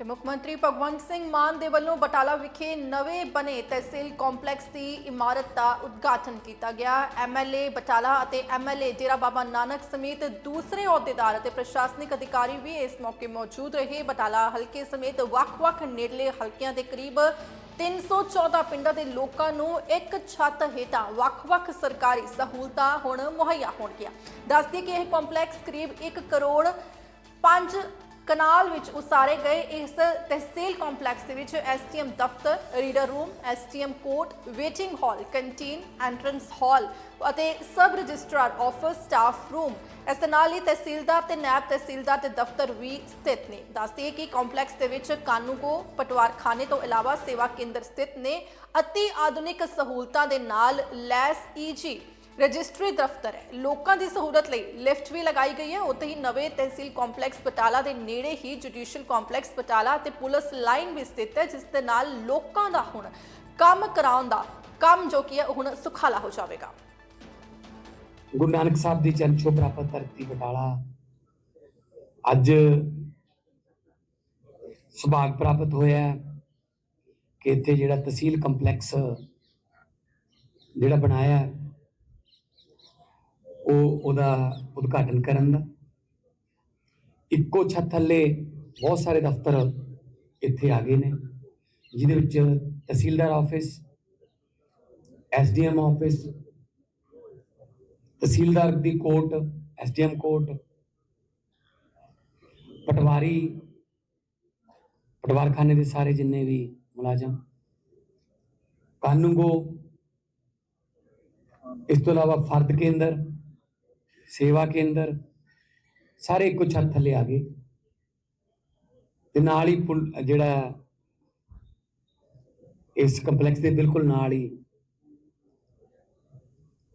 ਤੇ ਮੁੱਖ ਮੰਤਰੀ ਭਗਵੰਤ ਸਿੰਘ ਮਾਨ ਦੇ ਵੱਲੋਂ ਬਟਾਲਾ ਵਿਖੇ ਨਵੇਂ ਬਣੇ ਤਹਿਸੀਲ ਕੰਪਲੈਕਸ ਦੀ ਇਮਾਰਤ ਦਾ ਉਦਘਾਟਨ ਕੀਤਾ ਗਿਆ। ਐਮਐਲਏ ਬਟਾਲਾ ਅਤੇ ਐਮਐਲਏ ਡੇਰਾ ਬਾਬਾ ਨਾਨਕ ਸਮੇਤ ਦੂਸਰੇ ਅਹੁਦੇਦਾਰ ਅਤੇ ਪ੍ਰਸ਼ਾਸਨਿਕ ਅਧਿਕਾਰੀ ਵੀ ਇਸ ਮੌਕੇ ਮੌਜੂਦ ਰਹੇ। ਬਟਾਲਾ ਹਲਕੇ ਸਮੇਤ ਵੱਖ-ਵੱਖ ਨੇੜਲੇ ਹਲਕਿਆਂ ਦੇ ਕਰੀਬ 314 ਪਿੰਡਾਂ ਦੇ ਲੋਕਾਂ ਨੂੰ ਇੱਕ ਛੱਤ ਹੇਠਾਂ ਵੱਖ-ਵੱਖ ਸਰਕਾਰੀ ਸਹੂਲਤਾਂ ਹੁਣ ਮੁਹੱਈਆ ਹੋਣਗੀਆਂ। ਦੱਸਦੀ ਕਿ ਇਹ ਕੰਪਲੈਕਸ ਕਰੀਬ 1 ਕਰੋੜ 5 ਕਨਾਲ ਵਿੱਚ ਉਸਾਰੇ ਗਏ ਇਸ ਤਹਿਸੀਲ ਕੰਪਲੈਕਸ ਦੇ ਵਿੱਚ ਐਸਟੀਐਮ ਦਫ਼ਤਰ, reader room, SDM court, waiting hall, canteen, entrance hall ਅਤੇ sub registrar office, staff room. ਇਸ ਦੇ ਨਾਲ ਹੀ ਤਹਿਸੀਲਦਾਰ ਤੇ ਨਾਇਬ ਤਹਿਸੀਲਦਾਰ ਦੇ ਦਫ਼ਤਰ ਵੀ ਸਥਿਤ ਨੇ। ਦੱਸਦੇ ਕਿ ਕੰਪਲੈਕਸ ਦੇ ਵਿੱਚ ਕਾਨੂੰਗੋ ਪਟਵਾਰਖਾਨੇ ਤੋਂ ਇਲਾਵਾ ਸੇਵਾ ਕੇਂਦਰ ਸਥਿਤ ਨੇ। ਅਤੀ ਆਧੁਨਿਕ ਸਹੂਲਤਾਂ ਦੇ ਨਾਲ ਲੈਸ ਈਜੀ ਰਜਿਸਟਰੀ ਦਫ਼ਤਰ ਹੈ। ਲੋਕਾਂ ਦੀ ਸਹੂਲਤ ਲਈ ਲਿਫਟ ਵੀ ਲਗਾਈ ਗਈ ਹੈ। ਉੱਥੇ ਹੀ ਨਵੇਂ ਤਹਿਸੀਲ ਕੰਪਲੈਕਸ ਬਟਾਲਾ ਦੇ ਨੇੜੇ ਹੀ ਜੁਡੀਸ਼ੀਅਲ ਕੰਪਲੈਕਸ ਬਟਾਲਾ ਤੇ ਪੁਲਿਸ ਲਾਈਨ ਵੀ ਸਥਿਤ ਹੈ, ਜਿਸ ਦੇ ਨਾਲ ਲੋਕਾਂ ਦਾ ਹੁਣ ਕੰਮ ਕਰਾਉਣ ਦਾ ਕੰਮ ਜੋ ਕੀ ਹੈ ਹੁਣ ਸੁਖਾਲਾ ਹੋ ਜਾਵੇਗਾ। ਗੁਰੂ ਨਾਨਕ ਸਾਹਿਬ ਦੀ ਚਰਨ ਛੋਹ ਪ੍ਰਾਪਤ ਧਰਤੀ ਬਟਾਲਾ ਅੱਜ ਸੁਭਾਗ ਪ੍ਰਾਪਤ ਹੋਇਆ ਕਿ ਇੱਥੇ ਜਿਹੜਾ ਤਹਿਸੀਲ ਕੰਪਲੈਕਸ ਜਿਹੜਾ ਬਣਾਇਆ ਉਹ ਉਹਦਾ ਉਦਘਾਟਨ ਕਰਨ ਦਾ। ਇੱਕੋ ਛੱਤ ਥੱਲੇ ਬਹੁਤ ਸਾਰੇ ਦਫ਼ਤਰ ਇੱਥੇ ਆ ਗਏ ਨੇ, ਜਿਹਦੇ ਵਿੱਚ tehsildar office, SDM office, tehsildar ਦੀ ਕੋਰਟ, ਐਸਡੀਐਮ ਕੋਰਟ, ਪਟਵਾਰੀ, ਪਟਵਾਰਖਾਨੇ ਦੇ ਸਾਰੇ ਜਿੰਨੇ ਵੀ ਮੁਲਾਜ਼ਮ, ਕਾਨੂੰਗੋ, ਇਸ ਤੋਂ ਇਲਾਵਾ ਫਰਦ ਕੇਂਦਰ ਸੇਵਾ ਕੇਂਦਰ, ਸਾਰੇ ਇੱਕੋ ਛੱਤ ਥੱਲੇ ਆ ਗਏ। ਤੇ ਨਾਲ ਹੀ ਜਿਹੜਾ ਇਸ ਕੰਪਲੈਕਸ ਦੇ ਬਿਲਕੁਲ ਨਾਲ ਹੀ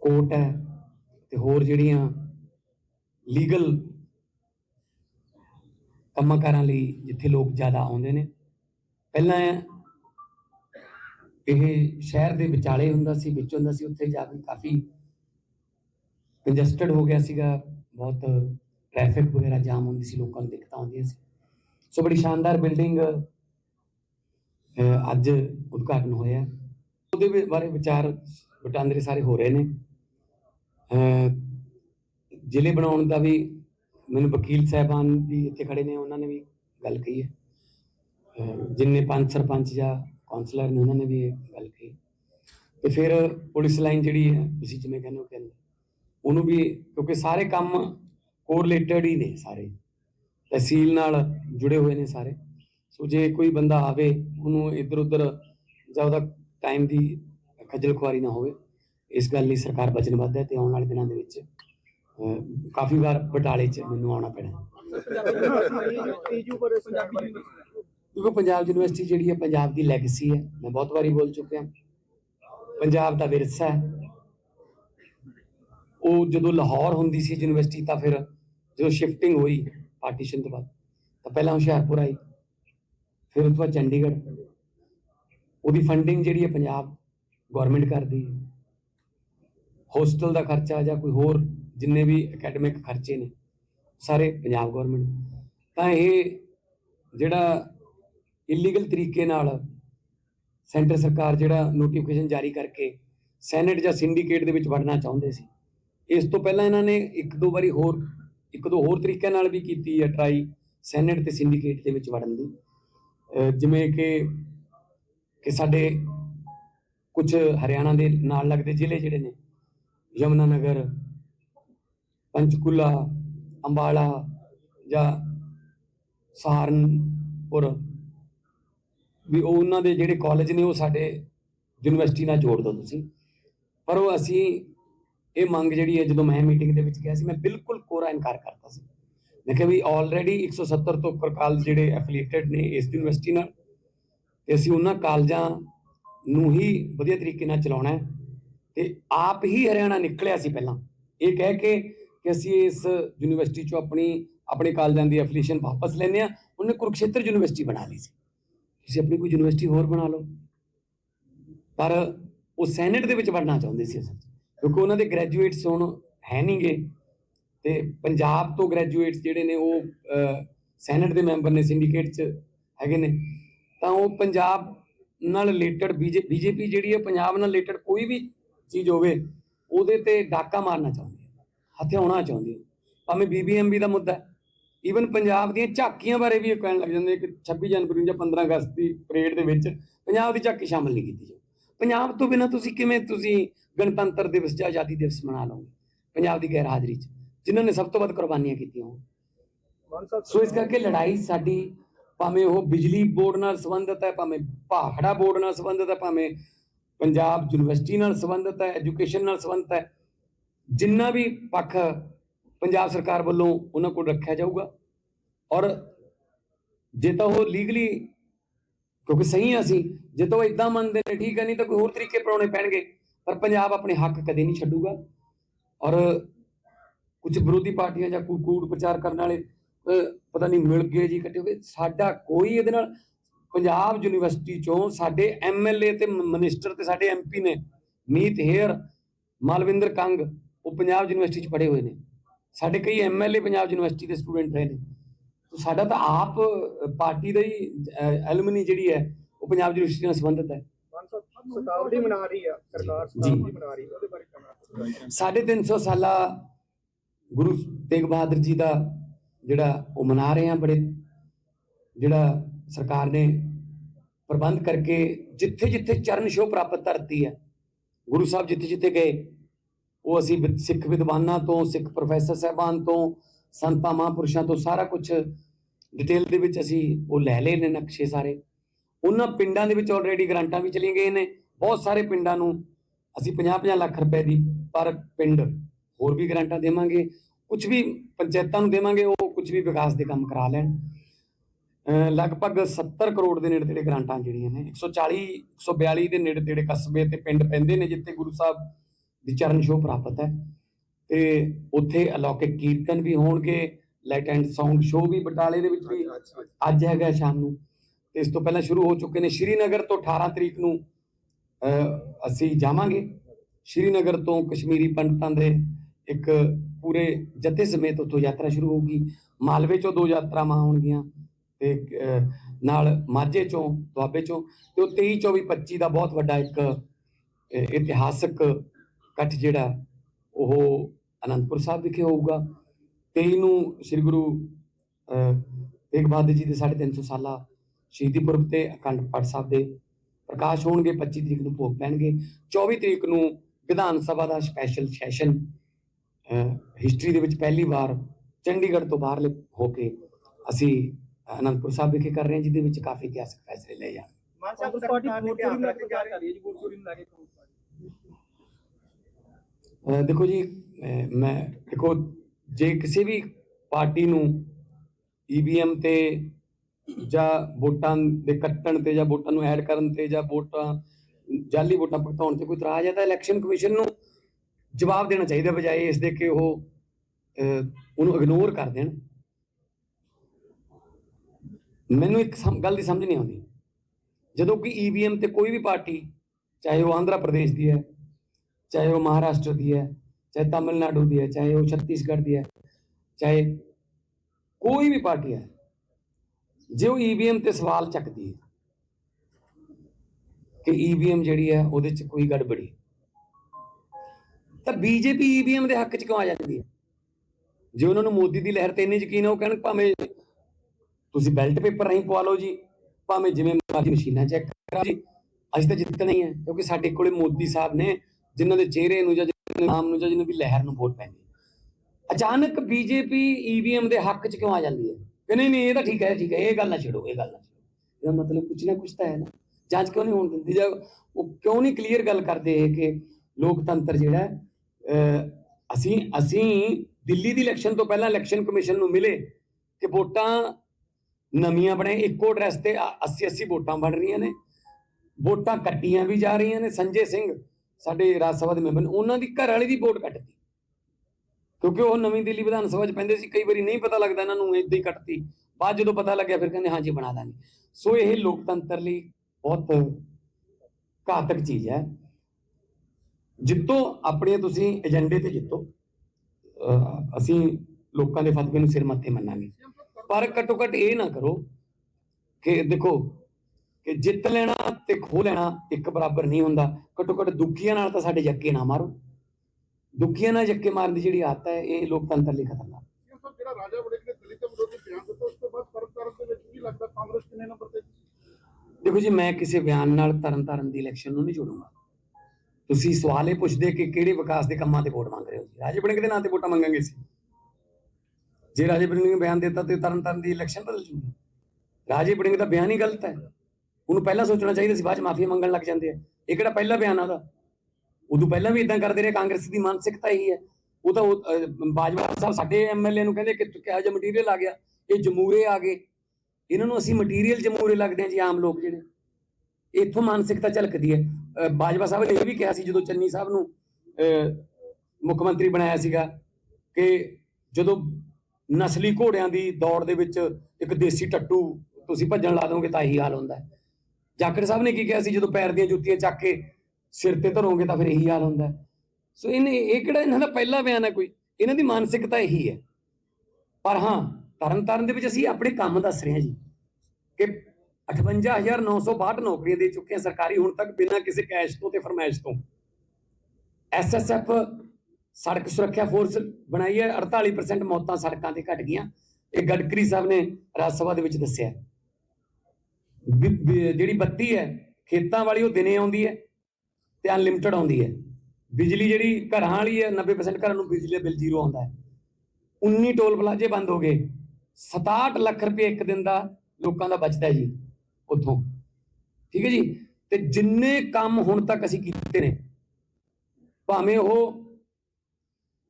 ਕੋਰਟ ਹੈ ਤੇ ਹੋਰ ਜਿਹੜੀਆਂ ਲੀਗਲ ਕੰਮਾਂ ਕਾਰਾਂ ਲਈ ਜਿੱਥੇ ਲੋਕ ਜ਼ਿਆਦਾ ਆਉਂਦੇ ਨੇ। ਪਹਿਲਾਂ ਇਹ ਸ਼ਹਿਰ ਦੇ ਵਿਚਾਲੇ ਹੁੰਦਾ ਸੀ, ਵਿੱਚ ਹੁੰਦਾ ਸੀ, ਉੱਥੇ ਜਾ ਕੇ ਕਾਫੀ ਕੰਜਸਟਡ ਹੋ ਗਿਆ ਸੀਗਾ, ਬਹੁਤ ਟ੍ਰੈਫਿਕ ਵਗੈਰਾ ਜਾਮ ਹੁੰਦੀ ਸੀ, ਲੋਕਾਂ ਨੂੰ ਦਿੱਕਤਾਂ ਆਉਂਦੀਆਂ ਸੀ। ਸੋ ਬੜੀ ਸ਼ਾਨਦਾਰ ਬਿਲਡਿੰਗ ਅੱਜ ਉਦਘਾਟਨ ਹੋਇਆ। ਉਹਦੇ ਬਾਰੇ ਵਿਚਾਰ ਵਟਾਂਦਰੇ ਸਾਰੇ ਹੋ ਰਹੇ ਨੇ। ਜ਼ਿਲ੍ਹੇ ਬਣਾਉਣ ਦਾ ਵੀ ਮੈਨੂੰ ਵਕੀਲ ਸਾਹਿਬਾਨ ਵੀ ਇੱਥੇ ਖੜੇ ਨੇ, ਉਹਨਾਂ ਨੇ ਵੀ ਗੱਲ ਕਹੀ ਹੈ। ਜਿੰਨੇ ਪੰਜ ਸਰਪੰਚ ਜਾਂ ਕਾਉਂਸਲਰ ਨੇ, ਉਹਨਾਂ ਨੇ ਵੀ ਇਹ ਗੱਲ ਕਹੀ ਤੇ ਫਿਰ ਪੁਲਿਸ ਲਾਈਨ ਜਿਹੜੀ ਹੈ, ਤੁਸੀਂ ਜਿਵੇਂ ਕਹਿੰਦੇ ਹੋ ਕਹਿੰਦੇ ਉਹਨੂੰ ਵੀ ਕਿਉਂਕਿ ਸਾਰੇ ਕੰਮ ਕੋਰਿਲੇਟਡ ਹੀ ਨੇ ਸਾਰੇ। ਤਹਿਸੀਲ ਨਾਲ ਜੁੜੇ ਹੋਏ ਨੇ ਸਾਰੇ। ਸੋ ਜੇ ਕੋਈ ਬੰਦਾ ਆਵੇ, ਉਹਨੂੰ ਇੱਧਰ ਉੱਧਰ ਜਾਂ ਉਹਦਾ ਟਾਈਮ ਦੀ ਖੱਜਲ ਖੁਆਰੀ ਨਾ ਹੋਵੇ, ਇਸ ਗੱਲ ਲਈ ਸਰਕਾਰ ਵਚਨਬੱਧ ਹੈ ਤੇ ਆਉਣ ਵਾਲੇ ਦਿਨਾਂ ਦੇ ਵਿੱਚ ਕਾਫੀ ਵਾਰ ਬਟਾਲੇ 'ਚ ਮੈਨੂੰ ਆਉਣਾ ਪੈਣਾ। ਕਿਉਂਕਿ ਪੰਜਾਬ ਯੂਨੀਵਰਸਿਟੀ ਜਿਹੜੀ ਹੈ, ਪੰਜਾਬ ਦੀ ਲੈਗੇਸੀ ਹੈ। ਮੈਂ ਬਹੁਤ ਵਾਰੀ ਬੋਲ ਚੁੱਕਿਆ। ਪੰਜਾਬ ਦਾ ਵਿਰਸਾ ਹੈ। ਉਹ ਜਦੋਂ ਲਾਹੌਰ ਹੁੰਦੀ ਸੀ ਯੂਨੀਵਰਸਿਟੀ, ਤਾਂ ਫਿਰ ਜਦੋਂ ਸ਼ਿਫਟਿੰਗ ਹੋਈ ਪਾਰਟੀਸ਼ਨ ਤੋਂ ਬਾਅਦ, ਤਾਂ ਪਹਿਲਾਂ ਹੁਸ਼ਿਆਰਪੁਰ ਆਈ, ਫਿਰ ਉਸ ਤੋਂ ਬਾਅਦ ਚੰਡੀਗੜ੍ਹ। ਉਹਦੀ ਫੰਡਿੰਗ ਜਿਹੜੀ ਹੈ ਪੰਜਾਬ ਗਵਰਨਮੈਂਟ ਕਰਦੀ ਹੈ। ਹੋਸਟਲ ਦਾ ਖਰਚਾ ਜਾਂ ਕੋਈ ਹੋਰ ਜਿੰਨੇ ਵੀ ਅਕੈਡਮਿਕ ਖਰਚੇ ਨੇ, ਸਾਰੇ ਪੰਜਾਬ ਗਵਰਨਮੈਂਟ ਤਾਂ ਇਹ ਜਿਹੜਾ ਇਲੀਗਲ ਤਰੀਕੇ ਨਾਲ ਸੈਂਟਰ ਸਰਕਾਰ ਜਿਹੜਾ ਨੋਟੀਫਿਕੇਸ਼ਨ ਜਾਰੀ ਕਰਕੇ ਸੈਨੇਟ ਜਾਂ ਸਿੰਡੀਕੇਟ ਦੇ ਵਿੱਚ ਵੜਨਾ ਚਾਹੁੰਦੇ ਸੀ। ਇਸ ਤੋਂ ਪਹਿਲਾਂ ਇਹਨਾਂ ਨੇ ਇੱਕ ਦੋ ਵਾਰੀ ਹੋਰ, ਇੱਕ ਦੋ ਹੋਰ ਤਰੀਕਿਆਂ ਨਾਲ ਵੀ ਕੀਤੀ ਹੈ ਟਰਾਈ ਸੈਨੇਟ ਤੇ ਸਿੰਡੀਕੇਟ ਦੇ ਵਿੱਚ ਵੜਨ ਦੀ। ਜਿਵੇਂ ਕਿ ਕਿ ਸਾਡੇ ਕੁਝ ਹਰਿਆਣਾ ਦੇ ਨਾਲ ਲੱਗਦੇ ਜ਼ਿਲ੍ਹੇ ਜਿਹੜੇ ਨੇ ਯਮਨਾ ਨਗਰ ਪੰਚਕੂਲਾ, ਅੰਬਾਲਾ ਜਾਂ ਸਹਾਰਨਪੁਰ, ਵੀ ਉਹ ਉਹਨਾਂ ਦੇ ਜਿਹੜੇ ਕਾਲਜ ਨੇ ਉਹ ਸਾਡੇ ਯੂਨੀਵਰਸਿਟੀ ਨਾਲ ਜੋੜ ਦਿਓ ਤੁਸੀਂ। ਪਰ ਉਹ ਅਸੀਂ ਇਹ ਮੰਗ ਜਿਹੜੀ ਹੈ ਜਦੋਂ ਮੈਂ ਮੀਟਿੰਗ ਦੇ ਵਿੱਚ ਗਿਆ ਸੀ, ਮੈਂ ਬਿਲਕੁਲ ਕੋਰਾ ਇਨਕਾਰ ਕਰਤਾ ਸੀ। ਮੈਂ ਕਿਹਾ ਵੀ ਆਲਰੇਡੀ 170 ਤੋਂ ਉੱਪਰ ਕਾਲਜ ਜਿਹੜੇ ਐਫੀਲੀਏਟਡ ਨੇ ਇਸ ਯੂਨੀਵਰਸਿਟੀ ਨਾਲ, ਤੇ ਅਸੀਂ ਉਹਨਾਂ ਕਾਲਜਾਂ ਨੂੰ ਹੀ ਵਧੀਆ ਤਰੀਕੇ ਨਾਲ ਚਲਾਉਣਾ ਹੈ। ਤੇ ਆਪ ਹੀ ਹਰਿਆਣਾ ਨਿਕਲਿਆ ਸੀ ਪਹਿਲਾਂ। ਇਹ ਕਹਿ ਕੇ ਕਿ ਅਸੀਂ ਇਸ ਯੂਨੀਵਰਸਿਟੀ ਚੋਂ ਆਪਣੀ, ਆਪਣੇ ਕਾਲਜਾਂ ਦੀ ਐਫੀਲੀਏਸ਼ਨ ਵਾਪਸ ਲੈਨੇ ਆ ਉਹਨੇ ਕੁਰਕਸ਼ੇਤਰ ਯੂਨੀਵਰਸਿਟੀ ਬਣਾ ਲਈ ਸੀ। ਤੁਸੀਂ ਆਪਣੀ ਕੋਈ ਯੂਨੀਵਰਸਿਟੀ ਹੋਰ ਬਣਾ ਲਓ। ਪਰ ਉਹ ਸੈਨੇਟ ਦੇ ਵਿੱਚ ਵੜਨਾ ਚਾਹੁੰਦੇ ਸੀ ਅਸਲ ਕਿਉਂਕਿ ਉਹਨਾਂ ਦੇ ਗ੍ਰੈਜੂਏਟਸ ਹੁਣ ਹੈ ਨਹੀਂਗੇ ਤੇ ਪੰਜਾਬ ਤੋਂ ਗ੍ਰੈਜੂਏਟਸ ਜਿਹੜੇ ਨੇ ਉਹ ਸੈਨੇਟ ਦੇ ਮੈਂਬਰ ਨੇ ਸਿੰਡੀਕੇਟ 'ਚ ਹੈਗੇ ਨੇ। ਤਾਂ ਉਹ ਪੰਜਾਬ ਨਾਲ ਰਿਲੇਟਡ ਬੀਜੇਪੀ ਜਿਹੜੀ ਹੈ, ਪੰਜਾਬ ਨਾਲ ਰਿਲੇਟਡ ਕੋਈ ਵੀ ਚੀਜ਼ ਹੋਵੇ, ਉਹਦੇ ਤੇ ਡਾਕਾ ਮਾਰਨਾ ਚਾਹੁੰਦੀ ਹੈ ਹਥਿਆਉਣਾ ਚਾਹੁੰਦੀ ਹੈ ਭਾਵੇਂ ਬੀਬੀਐਮਬੀ ਦਾ ਮੁੱਦਾ ਈਵਨ ਪੰਜਾਬ ਦੀਆਂ ਝਾਕੀਆਂ ਬਾਰੇ ਵੀ ਇਹ ਕਹਿਣ ਲੱਗ ਜਾਂਦੇ ਕਿ 26 ਜਨਵਰੀ ਨੂੰ ਜਾਂ 15 ਅਗਸਤ ਦੀ ਪਰੇਡ ਦੇ ਵਿੱਚ ਪੰਜਾਬ ਦੀ ਝਾਕੀ ਸ਼ਾਮਲ ਨਹੀਂ ਕੀਤੀ ਜਾਊ। ਪੰਜਾਬ ਤੋਂ ਬਿਨਾਂ ਤੁਸੀਂ ਕਿਵੇਂ ਤੁਸੀਂ ਗਣਤੰਤਰ ਦਿਵਸ ਜਾਂ ਆਜ਼ਾਦੀ ਦਿਵਸ ਮਨਾ ਲਓਗੇ? ਪੰਜਾਬ ਦੀ ਗੈਰ ਹਾਜ਼ਰੀ 'ਚ ਜਿਨ੍ਹਾਂ ਨੇ ਸਭ ਤੋਂ ਵੱਧ ਕੁਰਬਾਨੀਆਂ ਕੀਤੀਆਂ ਹੋਣ। ਸੋ ਇਸ ਕਰਕੇ ਲੜਾਈ ਸਾਡੀ ਭਾਵੇਂ ਉਹ ਬਿਜਲੀ ਬੋਰਡ ਨਾਲ ਸੰਬੰਧਿਤ ਹੈ ਭਾਵੇਂ ਭਾਖੜਾ ਬੋਰਡ ਨਾਲ ਸੰਬੰਧਿਤ ਹੈ ਭਾਵੇਂ ਪੰਜਾਬ ਯੂਨੀਵਰਸਿਟੀ ਨਾਲ ਸੰਬੰਧਿਤ ਹੈ ਐਜੂਕੇਸ਼ਨ ਨਾਲ ਸੰਬੰਧਿਤ ਹੈ ਜਿੰਨਾ ਵੀ ਪੱਖ ਪੰਜਾਬ ਸਰਕਾਰ ਵੱਲੋਂ ਉਹਨਾਂ ਕੋਲ ਰੱਖਿਆ ਜਾਊਗਾ। ਔਰ ਜੇ ਤਾਂ ਉਹ ਲੀਗਲੀ ਕਿਉਂਕਿ ਸਹੀ ਆ ਅਸੀਂ, ਜੇ ਤਾਂ ਉਹ ਇਦਾਂ ਮੰਨਦੇ ਨੇ, ਠੀਕ ਹੈ ਨਹੀਂ ਤਾਂ ਕੋਈ ਹੋਰ ਤਰੀਕੇ ਪਰਾਉਣੇ ਪੈਣਗੇ। ਪਰ ਪੰਜਾਬ ਆਪਣੇ ਹੱਕ ਕਦੇ ਨਹੀਂ ਛੱਡੂਗਾ। ਔਰ ਕੁਝ ਵਿਰੋਧੀ ਪਾਰਟੀਆਂ ਜਾਂ ਕੋਈ ਕੂੜ ਪ੍ਰਚਾਰ ਕਰਨ ਵਾਲੇ ਪਤਾ ਨਹੀਂ ਮਿਲ ਗਏ ਜੀ ਇਕੱਠੇ ਹੋ ਗਏ ਸਾਡਾ ਕੋਈ ਇਹਦੇ ਨਾਲ, ਪੰਜਾਬ ਯੂਨੀਵਰਸਿਟੀ ਚੋਂ ਸਾਡੇ ਐਮਐਲਏ ਤੇ ਮਿਨਿਸਟਰ ਤੇ ਸਾਡੇ ਐਮਪੀ ਨੇ, ਮੀਤ ਹੇਅਰ, ਮਾਲਵਿੰਦਰ ਕੰਗ, ਉਹ ਪੰਜਾਬ ਯੂਨੀਵਰਸਿਟੀ ਚ ਪੜ੍ਹੇ ਹੋਏ ਨੇ। ਸਾਡੇ ਕਈ ਐਮਐਲਏ ਪੰਜਾਬ ਯੂਨੀਵਰਸਿਟੀ ਦੇ ਸਟੂਡੈਂਟ ਰਹੇ ਨੇ। ਸਾਡਾ ਤਾਂ ਆਪ ਪਾਰਟੀ ਦਾ ਹੀ ਐਲੂਮਨੀ ਜਿਹੜੀ ਹੈ ਉਹ ਪੰਜਾਬ ਯੂਨੀਵਰਸਿਟੀ ਨਾਲ ਸੰਬੰਧਿਤ ਹੈ। ਸ਼ਤਾਬਦੀ ਮਨਾ ਰਹੀ ਆ ਸਰਕਾਰ ਸ਼ਤਾਬਦੀ ਮਨਾ ਰਹੀ ਆ ਉਹਦੇ ਬਾਰੇ ਕਹਿਣਾ? ਸਾਢੇ ਤਿੰਨ ਸੌ ਸਾਲਾ ਗੁਰੂ ਤੇਗ ਬਹਾਦਰ ਜੀ ਦਾ ਜਿਹੜਾ ਉਹ ਮਨਾ ਰਹੇ ਆ ਬੜੇ ਜਿਹੜਾ ਸਰਕਾਰ ਨੇ ਪ੍ਰਬੰਧ ਕਰਕੇ ਜਿੱਥੇ ਜਿੱਥੇ ਚਰਨ ਛੋਹ ਪ੍ਰਾਪਤ ਧਰਤੀ ਹੈ ਗੁਰੂ ਸਾਹਿਬ ਜਿੱਥੇ ਜਿੱਥੇ ਗਏ ਉਹ ਅਸੀਂ ਸਿੱਖ ਵਿਦਵਾਨਾਂ ਤੋਂ ਸਿੱਖ ਪ੍ਰੋਫੈਸਰ ਸਾਹਿਬਾਨ ਤੋਂ ਸੰਤਾਂ ਮਹਾਂਪੁਰਸ਼ਾਂ ਤੋਂ ਸਾਰਾ ਕੁਝ ਡਿਟੇਲ ਦੇ ਵਿੱਚ ਅਸੀਂ ਉਹ ਲੈ ਲਏ ਨੇ ਨਕਸ਼ੇ ਸਾਰੇ। ਉਹਨਾਂ ਪਿੰਡਾਂ ਦੇ ਵਿੱਚ ਆਲਰੇਡੀ ਗ੍ਰਾਂਟਾਂ ਵੀ ਚਲੀਆਂ ਗਈਆਂ ਨੇ। ਬਹੁਤ ਸਾਰੇ ਪਿੰਡਾਂ ਨੂੰ ਅਸੀਂ 50-50 ਲੱਖ ਰੁਪਏ ਦੀ ਪਰ ਪਿੰਡ ਹੋਰ ਵੀ ਗ੍ਰਾਂਟਾਂ ਦੇਵਾਂਗੇ। ਕੁਝ ਵੀ ਪੰਚਾਇਤਾਂ ਨੂੰ ਦੇਵਾਂਗੇ, ਉਹ ਕੁਝ ਵੀ ਵਿਕਾਸ ਦੇ ਕੰਮ ਕਰਾ ਲੈਣ। ਲਗਭਗ 70 ਕਰੋੜ ਦੇ ਨੇੜੇ ਤੇੜੇ ਗ੍ਰਾਂਟਾਂ ਜਿਹੜੀਆਂ ਨੇ 140 142 ਦੇ ਨੇੜੇ ਤੇੜੇ ਕਸਬੇ ਤੇ ਪਿੰਡ ਪੈਂਦੇ ਨੇ, ਜਿੱਥੇ ਗੁਰੂ ਸਾਹਿਬ ਦੀ ਚਰਨ ਛੋਹ ਪ੍ਰਾਪਤ ਹੈ। ਤੇ ਉੱਥੇ ਅਲੌਕਿਕ ਕੀਰਤਨ ਵੀ ਹੋਣਗੇ। ਲਾਈਟ ਐਂਡ ਸਾਊਂਡ ਸ਼ੋਅ ਵੀ ਬਟਾਲੇ ਦੇ ਵਿੱਚ ਵੀ ਅੱਜ ਹੈਗਾ ਸ਼ਾਮ ਨੂੰ। ਤੇ ਇਸ ਤੋਂ ਪਹਿਲਾਂ ਸ਼ੁਰੂ ਹੋ ਚੁੱਕੇ ਨੇ। ਸ਼੍ਰੀਨਗਰ ਤੋਂ 18 ਤਰੀਕ ਨੂੰ ਅਸੀਂ ਜਾਵਾਂਗੇ। ਸ਼੍ਰੀਨਗਰ ਤੋਂ ਕਸ਼ਮੀਰੀ ਪੰਡਤਾਂ ਦੇ ਇੱਕ ਪੂਰੇ ਜਥੇ ਸਮੇਤ ਉੱਥੋਂ ਯਾਤਰਾ ਸ਼ੁਰੂ ਹੋਊਗੀ। ਮਾਲਵੇ ਚੋਂ ਦੋ ਯਾਤਰਾਵਾਂ ਹੋਣਗੀਆਂ ਤੇ ਨਾਲ ਮਾਝੇ ਚੋਂ ਦੁਆਬੇ ਚੋਂ ਤੇ ਉਹ 23 24 25 ਦਾ ਬਹੁਤ ਵੱਡਾ ਇੱਕ ਇਤਿਹਾਸਕ ਇਕੱਠ ਜਿਹੜਾ ਉਹ ਅਨੰਦਪੁਰ ਸਾਹਿਬ ਵਿਖੇ ਹੋਊਗਾ। 23 ਨੂੰ ਸ੍ਰੀ ਗੁਰੂ ਅਹ, ਤੇਗ ਬਹਾਦਰ ਜੀ ਦੇ 350 ਸਾਲਾ ਸ਼ਹੀਦੀ ਪੁਰਬ ਤੇ ਅਖੰਡ ਪਾਠ ਸਾਹਿਬ ਦੇ ਪ੍ਰਕਾਸ਼ ਹੋਣਗੇ 25 ਤਰੀਕ ਨੂੰ ਭੋਗ ਪੈਣਗੇ 24 ਤਰੀਕ ਨੂੰ ਵਿਧਾਨ ਸਭਾ ਦਾ ਸਪੈਸ਼ਲ ਸੈਸ਼ਨ ਹਿਸਟਰੀ ਦੇ ਵਿੱਚ ਪਹਿਲੀ ਵਾਰ ਚੰਡੀਗੜ੍ਹ ਤੋਂ ਬਾਹਰ ਹੋ ਕੇ ਅਸੀਂ ਅਨੰਦਪੁਰ ਸਾਹਿਬ ਵਿਖੇ ਕਰ ਰਹੇ ਹਾਂ ਜਿਹਦੇ ਵਿੱਚ ਕਾਫੀ ਇਤਿਹਾਸਕ ਫੈਸਲੇ ਲਏ ਜਾਣ ਮਾਨ ਸਾਹਿਬ ਪਾਰਟੀ ਵੋਟ ਚੋਰੀ ਨੂੰ ਲੈ ਕੇ ਗੱਲ ਕਰ ਰਹੀ ਹੈ ਜੀ ਵੋਟ ਚੋਰੀ ਨੂੰ ਲੈ ਕੇ ਅਹ ਦੇਖੋ ਜੀ ਮੈਂ ਦੇਖੋ ਜੇ ਕਿਸੇ ਵੀ ਪਾਰਟੀ ਨੂੰ ਈਵੀਐਮ ਤੇ ਜਾਂ ਵੋਟਾਂ ਦੇ ਕੱਟਣ ਤੇ ਜਾਂ ਵੋਟਾਂ ਨੂੰ ਐਡ ਕਰਨ ਤੇ ਜਾਂ ਵੋਟਾਂ ਜਾਲੀ ਵੋਟਾਂ ਭੁਗਤਾਉਣ ਤੇ ਕੋਈ ਇਤਰਾਜ਼ ਹੈ ਤਾਂ ਇਲੈਕਸ਼ਨ ਕਮਿਸ਼ਨ ਨੂੰ ਜਵਾਬ ਦੇਣਾ ਚਾਹੀਦਾ ਬਜਾਏ ਇਸ ਦੇ ਕਿ ਉਹ ਉਹਨੂੰ ਇਗਨੋਰ ਕਰ ਦੇਣ। ਮੈਨੂੰ ਇੱਕ ਸਮ- ਗੱਲ ਦੀ ਸਮਝ ਨਹੀਂ ਆਉਂਦੀ। ਜਦੋਂ ਕਿ ਈਵੀਐਮ ਤੇ ਕੋਈ ਵੀ ਪਾਰਟੀ, ਚਾਹੇ ਉਹ ਆਂਧਰਾ ਪ੍ਰਦੇਸ਼ ਦੀ ਹੈ, ਚਾਹੇ ਉਹ ਮਹਾਰਾਸ਼ਟਰ ਦੀ ਹੈ ਚਾਹੇ ਤਮਿਲਨਾਡੂ ਦੀ ਹੈ, ਚਾਹੇ ਉਹ ਛੱਤੀਸਗੜ੍ਹ ਦੀ ਹੈ, ਚਾਹੇ ਕੋਈ ਵੀ ਪਾਰਟੀ ਹੈ, ਜੇ ਉਹ ਈਵੀਐਮ ਤੇ ਸਵਾਲ ਚੱਕਦੀ ਹੈ ਕਿ ਈਵੀਐਮ ਜਿਹੜੀ ਹੈ ਉਹਦੇ 'ਚ ਕੋਈ ਗੜਬੜੀ, ਤਾਂ ਬੀਜੇਪੀ ਈਵੀਐਮ ਦੇ ਹੱਕ 'ਚ ਕਿਉਂ ਆ ਜਾਂਦੀ ਹੈ? ਜੇ ਉਹਨਾਂ ਨੂੰ ਮੋਦੀ ਦੀ ਲਹਿਰ ਤੇ ਇੰਨੀ ਯਕੀਨ ਹੈ, ਉਹ ਕਹਿਣ ਭਾਵੇਂ ਤੁਸੀਂ ਬੈਲਟ ਪੇਪਰ ਨਹੀਂ ਪਵਾ ਲਓ ਜੀ, ਭਾਵੇਂ ਜਿਵੇਂ ਮਰਜ਼ੀ ਮਸ਼ੀਨਾਂ ਚੈੱਕ ਕਰਾ ਜੀ, ਅਸੀਂ ਤਾਂ ਜਿੱਤਣਾ ਹੀ ਹੈ, ਕਿਉਂਕਿ ਸਾਡੇ ਕੋਲੇ ਮੋਦੀ ਸਾਹਿਬ ਨੇ, ਜਿਨ੍ਹਾਂ ਦੇ ਚਿਹਰੇ ਨੂੰ ਜਾਂ ਨਾਮ ਨੂੰ ਜਾਂ ਜਿਨ੍ਹਾਂ ਦੀ ਲਹਿਰ ਨੂੰ ਵੋਟ ਪੈਂਦੀ ਅਚਾਨਕ ਬੀਜੇਪੀ ਈਵੀਐਮ ਦੇ ਹੱਕ 'ਚ ਕਿਉਂ ਆ ਜਾਂਦੀ ਹੈ? ਕਿ ਨਹੀਂ ਨਹੀਂ, ਇਹ ਤਾਂ ਠੀਕ ਹੈ ਠੀਕ ਹੈ, ਇਹ ਗੱਲ ਨਾ ਛੇੜੋ ਇਹ ਗੱਲ ਨਾ ਛੇੜੋ ਇਹਦਾ ਮਤਲਬ ਕੁਝ ਨਾ ਕੁਝ ਤਾਂ ਹੈ ਨਾ। ਜਾਂਚ ਕਿਉਂ ਨਹੀਂ ਹੋਣ ਦਿੰਦੀ? ਜਾਂ ਉਹ ਕਿਉਂ ਨਹੀਂ ਕਲੀਅਰ ਗੱਲ ਕਰਦੇ ਕਿ ਲੋਕਤੰਤਰ ਜਿਹੜਾ ਅਸੀਂ ਅਸੀਂ ਦਿੱਲੀ ਦੀ ਇਲੈਕਸ਼ਨ ਤੋਂ ਪਹਿਲਾਂ ਇਲੈਕਸ਼ਨ ਕਮਿਸ਼ਨ ਨੂੰ ਮਿਲੇ ਕਿ ਵੋਟਾਂ ਨਵੀਆਂ ਬਣੇ, ਇੱਕੋ ਐਡਰੈਸ ਤੇ 80 80 ਵੋਟਾਂ ਬਣ ਰਹੀਆਂ ਨੇ। ਵੋਟਾਂ ਕੱਟੀਆਂ ਵੀ ਜਾ ਰਹੀਆਂ ਨੇ। ਸੰਜੇ ਸਿੰਘ ਸਾਡੇ ਰਾਜ ਸਭਾ ਦੇ ਮੈਂਬਰ ਉਹਨਾਂ ਦੀ ਘਰ ਵਾਲੀ ਦੀ ਵੋਟ ਕੱਟਦੀ ਕਿਉਂਕਿ ਉਹ ਨਵੀਂ ਦਿੱਲੀ ਵਿਧਾਨ ਸਭਾ 'ਚ ਪੈਂਦੇ ਸੀ, ਕਈ ਵਾਰੀ ਨਹੀਂ ਪਤਾ ਲੱਗਦਾ ਇਹਨਾਂ ਨੂੰ ਇਦਾਂ ਹੀ ਕੱਟਤੀ। ਬਾਅਦ ਜਦੋਂ ਪਤਾ ਲੱਗਿਆ, ਫਿਰ ਕਹਿੰਦੇ, ਹਾਂਜੀ, ਬਣਾ ਦਾਂਗੇ। ਸੋ ਇਹ ਲੋਕਤੰਤਰ ਲਈ ਬਹੁਤ ਘਾਤਕ ਚੀਜ਼ ਹੈ। ਜਿੱਤੋ ਆਪਣੇ ਤੁਸੀਂ ਏਜੰਡੇ ਤੇ ਜਿੱਤੋ। ਅਹ ਅਸੀਂ ਲੋਕਾਂ ਦੇ ਫਤਵੇ ਨੂੰ ਸਿਰ ਮੱਥੇ ਮੰਨਾਂਗੇ। ਪਰ ਘੱਟੋ ਘੱਟ ਇਹ ਨਾ ਕਰੋ ਕਿ ਦੇਖੋ ਕਿ ਜਿੱਤ ਲੈਣਾ ਤੇ ਖੋ ਲੈਣਾ ਇੱਕ ਬਰਾਬਰ ਨਹੀਂ ਹੁੰਦਾ। ਘੱਟੋ ਘੱਟ ਦੁਖੀਆਂ ਨਾਲ ਤਾਂ ਸਾਡੇ ਜੱਕੇ ਨਾ ਮਾਰੋ। ਦੁਖੀਆਂ ਨਾਲ ਜੱਕੇ ਮਾਰਨ ਦੀ ਜਿਹੜੀ ਆਦਤ ਹੈ ਇਹ ਲੋਕਤੰਤਰ ਲਈ ਖਤਰਨਾਕ। ਜਿਹੜਾ ਰਾਜਾ ਵੜਿੰਗ ਨੇ ਦਲਿਤ ਵਿਰੋਧੀ ਬਿਆਨ ਦਿੱਤਾ ਉਸ ਤੋਂ ਬਾਅਦ ਸਰਕਾਰ ਦੇ ਵਿੱਚ ਵੀ ਲੱਗਦਾ? ਕਾਂਗਰਸ ਕਿੰਨੇ ਨੰਬਰ ਤੇ ਦੇਖੋ ਜੀ ਮੈਂ ਕਿਸੇ ਬਿਆਨ ਨਾਲ ਤਰਨ ਤਾਰਨ ਦੀ ਇਲੈਕਸ਼ਨ ਨੂੰ ਨਹੀਂ ਜੋੜੂੰਗਾ। ਤੁਸੀਂ ਸਵਾਲ ਇਹ ਪੁੱਛਦੇ ਕਿ ਕਿਹੜੇ ਵਿਕਾਸ ਦੇ ਕੰਮਾਂ ਤੇ ਵੋਟ ਮੰਗ ਰਹੇ ਹੋ ਜੀ? ਰਾਜੇ ਬੜਿੰਗ ਦੇ ਨਾਂ ਤੇ ਵੋਟਾਂ ਮੰਗਾਂਗੇ ਸੀ ਜੇ ਰਾਜੇ ਬੜਿੰਗ ਨੇ ਬਿਆਨ ਦਿੱਤਾ ਤੇ ਤਰਨ ਤਾਰਨ ਦੀ ਇਲੈਕਸ਼ਨ ਬਦਲ ਜੂਗੀ। ਰਾਜੇ ਬੜਿੰਗ ਦਾ ਬਿਆਨ ਹੀ ਗਲਤ ਹੈ। ਉਹਨੂੰ ਪਹਿਲਾਂ ਸੋਚਣਾ ਚਾਹੀਦਾ ਸੀ ਬਾਅਦ ਚ ਮਾਫੀ ਮੰਗਣ ਲੱਗ ਜਾਂਦੇ ਆ। ਇਹ ਕਿਹੜਾ ਪਹਿਲਾ ਬਿਆਨ ਆ ਉਹਦਾ? ਉਦੋਂ ਪਹਿਲਾਂ ਵੀ ਇਦਾਂ ਕਰਦੇ ਰਹੇ ਕਾਂਗਰਸ ਦੀ ਮਾਨਸਿਕਤਾ ਇਹੀ ਹੈ। ਉਹ ਤਾਂ ਬਾਜਵਾ ਸਾਹਿਬ ਸਾਡੇ ਐਮਐਲਏ ਨੂੰ ਕਹਿੰਦੇ ਕਿ ਕਿਹੋ ਜਿਹਾ ਮਟੀਰੀਅਲ ਆ ਗਿਆ ਇਹ ਜਮੂਰੇ ਆ ਗਏ। ਇਹਨਾਂ ਨੂੰ ਅਸੀਂ ਮਟੀਰੀਅਲ ਜਮੂਰੇ ਲੱਗਦੇ ਹਾਂ ਜੀ ਆਮ ਲੋਕ ਜਿਹੜੇ। ਇੱਥੋਂ ਮਾਨਸਿਕਤਾ ਝਲਕਦੀ ਹੈ। ਬਾਜਵਾ ਸਾਹਿਬ ਨੇ ਇਹ ਵੀ ਕਿਹਾ ਸੀ ਜਦੋਂ ਚੰਨੀ ਸਾਹਿਬ ਨੂੰ ਅਹ, ਮੁੱਖ ਮੰਤਰੀ ਬਣਾਇਆ ਸੀਗਾ ਕਿ ਜਦੋਂ ਨਸਲੀ ਘੋੜਿਆਂ ਦੀ ਦੌੜ ਦੇ ਵਿੱਚ ਇੱਕ ਦੇਸੀ ਟੱਟੂ ਤੁਸੀਂ ਭੱਜਣ ਲਾ ਦੋਗੇ ਤਾਂ ਇਹੀ ਹਾਲ ਹੁੰਦਾ ਹੈ। ਜਾਖੜ ਸਾਹਿਬ ਨੇ ਕੀ ਕਿਹਾ ਸੀ? ਜਦੋਂ ਪੈਰ ਦੀਆਂ ਜੁੱਤੀਆਂ ਚੱਕ ਕੇ ਸਿਰ ਤੇ ਧਰੋਗੇ ਤਾਂ ਫਿਰ ਇਹੀ ਹਾਲ ਹੁੰਦਾ। ਸੋ ਇਹਨੇ, ਇਹ ਕਿਹੜਾ ਇਹਨਾਂ ਦਾ ਪਹਿਲਾ ਬਿਆਨ ਹੈ ਕੋਈ? ਇਹਨਾਂ ਦੀ ਮਾਨਸਿਕਤਾ ਇਹੀ ਹੈ। ਪਰ ਹਾਂ ਤਰਨ ਤਾਰਨ ਦੇ ਵਿੱਚ ਅਸੀਂ ਆਪਣੇ ਕੰਮ ਦੱਸ ਰਹੇ ਹਾਂ ਜੀ ਕਿ 58962 ਨੌਕਰੀਆਂ ਦੇ ਚੁੱਕੇ ਸਰਕਾਰੀ, ਹੁਣ ਤੱਕ ਬਿਨਾਂ ਕਿਸੇ ਕੈਸ਼ ਤੋਂ ਤੇ ਫਰਮਾਇਸ਼ ਤੋਂ। ਐਸਐਸਐਫ ਸੜਕ ਸੁਰੱਖਿਆ ਫੋਰਸ ਬਣਾਈ ਹੈ 48% ਮੌਤਾਂ ਸੜਕਾਂ ਤੇ ਘਟ ਗਈਆਂ। ਇਹ ਗਡਕਰੀ ਸਾਹਿਬ ਨੇ ਰਾਜ ਸਭਾ ਦੇ ਵਿੱਚ ਦੱਸਿਆ। ਜਿਹੜੀ ਬੱਤੀ ਹੈ, ਖੇਤਾਂ ਵਾਲੀ ਉਹ ਦਿਨੇ ਆਉਂਦੀ ਹੈ ਤੇ ਅਨਲਿਮਟਿਡ ਆਉਂਦੀ ਹੈ। ਬਿਜਲੀ ਜਿਹੜੀ ਘਰਾਂ ਵਾਲੀ ਹੈ 90% ਘਰਾਂ ਨੂੰ ਬਿਜਲੀ ਦਾ ਬਿੱਲ ਜ਼ੀਰੋ ਆਉਂਦਾ ਹੈ। 19 ਟੋਲ ਪਲਾਜ਼ੇ ਬੰਦ ਹੋ ਗਏ। 67 ਲੱਖ ਰੁਪਏ ਇੱਕ ਦਿਨ ਦਾ ਲੋਕਾਂ ਦਾ ਬਚਦਾ ਜੀ, ਉੱਥੋਂ। ਠੀਕ ਹੈ ਜੀ? ਤੇ ਜਿੰਨੇ ਕੰਮ ਹੁਣ ਤੱਕ ਅਸੀਂ ਕੀਤੇ ਨੇ, ਭਾਵੇਂ ਉਹ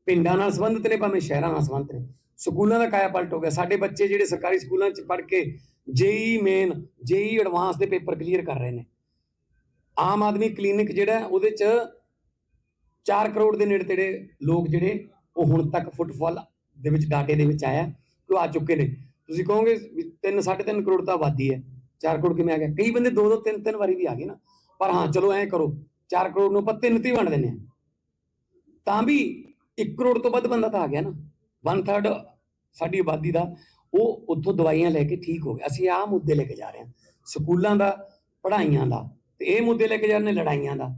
ਪਿੰਡਾਂ ਨਾਲ ਸੰਬੰਧਿਤ ਨੇ, ਭਾਵੇਂ ਸ਼ਹਿਰਾਂ ਨਾਲ ਸੰਬੰਧਿਤ ਨੇ ਸਕੂਲਾਂ ਦਾ ਕਾਇਆ ਪਲਟ ਹੋ ਗਿਆ। ਸਾਡੇ ਬੱਚੇ ਜਿਹੜੇ ਸਰਕਾਰੀ ਸਕੂਲਾਂ 'ਚ ਪੜ੍ਹ ਕੇ ਜੇਈ ਮੇਨ, ਜੇਈ ਐਡਵਾਂਸ ਦੇ ਪੇਪਰ ਕਲੀਅਰ ਕਰ ਰਹੇ ਨੇ। ਆਮ ਆਦਮੀ ਕਲੀਨਿਕ ਜਿਹੜਾ ਉਹਦੇ 'ਚ 4 ਕਰੋੜ ਦੇ ਨੇੜੇ ਤੇੜੇ ਲੋਕ ਜਿਹੜੇ, ਉਹ ਹੁਣ ਤੱਕ ਫੁੱਟਫਾਲ ਦੇ ਵਿੱਚ, ਡਾਟੇ ਦੇ ਵਿੱਚ ਆਇਆ, ਕਿ ਉਹ ਆ ਚੁੱਕੇ ਨੇ। ਤੁਸੀਂ ਕਹੋਗੇ 3 3.5 ਕਰੋੜ ਤਾਂ ਆਬਾਦੀ ਹੈ। 4 ਕਰੋੜ ਕਿਵੇਂ ਆ ਗਿਆ? ਕਈ ਬੰਦੇ 2 2 3 3 ਵਾਰੀ ਵੀ ਆ ਗਏ ਨਾ। ਪਰ ਹਾਂ, ਚਲੋ ਐਂ ਕਰੋ 4 ਕਰੋੜ ਨੂੰ ਆਪਾਂ ਤਿੰਨ ਤੀ ਵੰਡ ਦਿੰਦੇ ਹਾਂ। ਤਾਂ ਵੀ 1 ਕਰੋੜ ਤੋਂ ਵੱਧ ਬੰਦਾ ਤਾਂ ਆ ਗਿਆ ਨਾ। 1/3 ਸਾਡੀ ਆਬਾਦੀ ਦਾ ਉਹ ਉੱਥੋਂ ਦਵਾਈਆਂ ਲੈ ਕੇ ਠੀਕ ਹੋ ਗਿਆ। ਅਸੀਂ ਆਹ ਮੁੱਦੇ ਲੈ ਕੇ ਜਾ ਰਹੇ ਹਾਂ। ਸਕੂਲਾਂ ਦਾ, ਪੜ੍ਹਾਈਆਂ ਦਾ ਤੇ ਇਹ ਮੁੱਦੇ ਲੈ ਕੇ ਜਾ ਰਹੇ ਨੇ ਲੜਾਈਆਂ ਦਾ।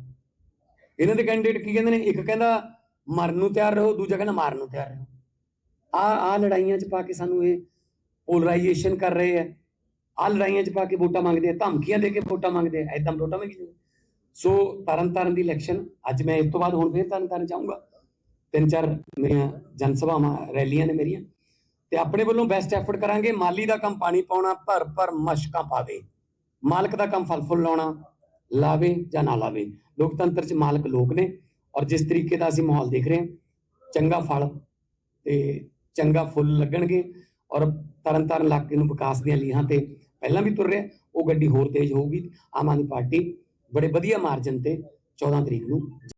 ਇਹਨਾਂ ਦੇ ਕੈਂਡੀਡੇਟ ਕੀ ਕਹਿੰਦੇ ਨੇ? ਇੱਕ ਕਹਿੰਦਾ, ਮਰਨ ਨੂੰ ਤਿਆਰ ਰਹੋ। ਦੂਜਾ ਕਹਿੰਦਾ, ਮਾਰਨ ਨੂੰ ਤਿਆਰ ਰਹੋ। ਆ ਆ ਲੜਾਈਆਂ 'ਚ ਪਾ ਕੇ ਸਾਨੂੰ ਇਹ ਪੋਲਰਾਈਜੇਸ਼ਨ ਕਰ ਰਹੇ ਆ ਆ ਲੜਾਈਆਂ 'ਚ ਪਾ ਕੇ ਵੋਟਾਂ ਮੰਗਦੇ ਆ, ਧਮਕੀਆਂ ਦੇ ਕੇ ਵੋਟਾਂ ਮੰਗਦੇ ਆ ਐਦਾਂ ਵੋਟਾਂ ਮੰਗੀ ਸੋ ਤਰਨ ਤਾਰਨ ਦੀ ਇਲੈਕਸ਼ਨ ਅੱਜ ਮੈਂ ਇਸ ਤੋਂ ਬਾਅਦ ਹੁਣ ਫੇਰ ਤਰਨ ਤਾਰਨ ਜਾਊਂਗਾ। ਤਿੰਨ ਚਾਰ ਮੇਰੀਆਂ ਜਨ ਰੈਲੀਆਂ ਨੇ ਮੇਰੀਆਂ। ਤੇ ਆਪਣੇ ਵੱਲੋਂ ਬੈਸਟ ਐਫਰਟ ਕਰਾਂਗੇ। ਮਾਲੀ ਦਾ ਕੰਮ ਪਾਣੀ ਪਾਉਣਾ, ਭਰ ਭਰ ਮਸ਼ਕਾਂ ਪਾਵੇ। ਮਾਲਕ ਦਾ ਕੰਮ ਫਲ ਫੁੱਲ ਲਾਉਣਾ, ਲਾਵੇ ਜਾਂ ਨਾ ਲਾਵੇ। ਲੋਕਤੰਤਰ 'ਚ ਮਾਲਕ ਲੋਕ ਨੇ ਔਰ ਜਿਸ ਤਰੀਕੇ ਦਾ ਅਸੀਂ ਮਾਹੌਲ ਦੇਖ ਰਹੇ ਹਾਂ, ਚੰਗਾ ਫਲ ਤੇ ਚੰਗਾ ਫੁੱਲ ਲੱਗਣਗੇ ਔਰ ਤਰਨ ਤਾਰਨ ਇਲਾਕੇ ਨੂੰ ਵਿਕਾਸ ਦੀਆਂ ਲੀਹਾਂ ਤੇ ਪਹਿਲਾਂ ਵੀ ਤੁਰ ਰਿਹਾ, ਉਹ ਗੱਡੀ ਹੋਰ ਤੇਜ਼ ਹੋਊਗੀ। ਆਮ ਆਦਮੀ ਪਾਰਟੀ ਬੜੇ ਵਧੀਆ ਮਾਰਜਨ ਤੇ 14 ਤਰੀਕ ਨੂੰ